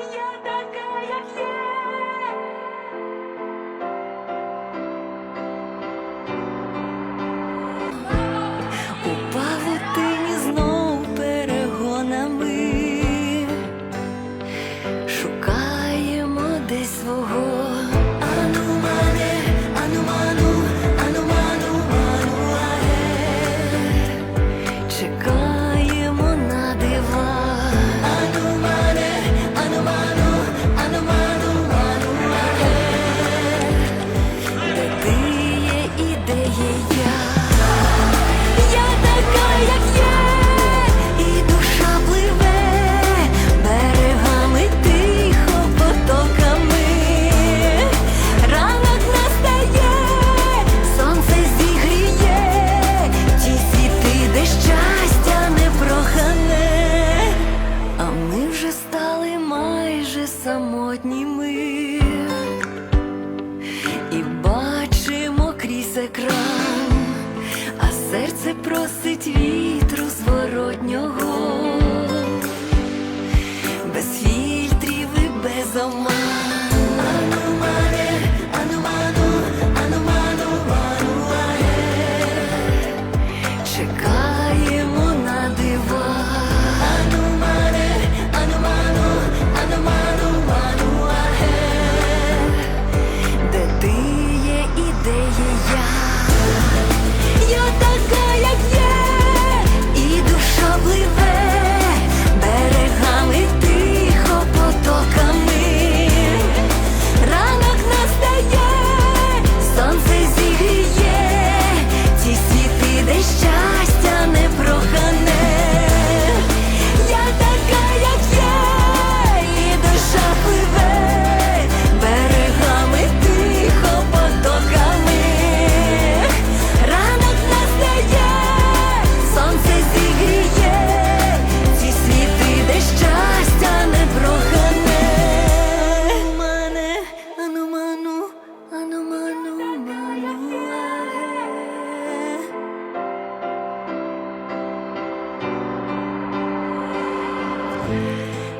я така, як у тині знов перегонами, шукаємо десь свого. самотнім.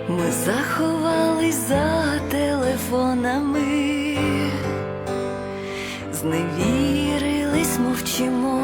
ми заховались за телефонами, зневірились, мовчимо.